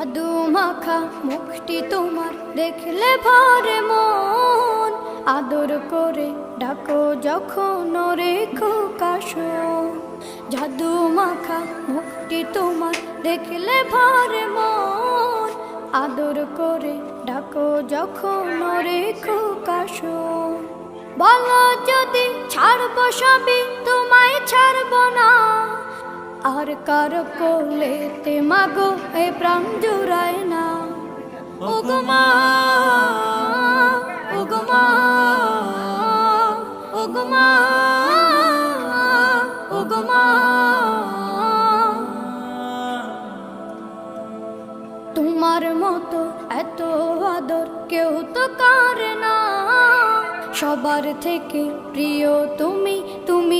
জাদু মাখা মুখটি তোমার। দেখলে ভরে মন। আদর করে ডাকো যখন রেখো কাশো জাদু মাখা মুখটি তোমার। দেখলে ভরে মন। আদর করে ডাকো যখন রেখো কাশো বলো যদি ছাড়বো সবই, তোমায় ছাড়বো না। আর কার কোলেতে মাগো? এ প্রাণ জুড়ায় না। ওগো মা ওগো মা ওগো মা ওগো মা। তোমার মতো এত আদর কেউ তো কারে না। সবার থেকে প্রিয় তুমি তুমি আমার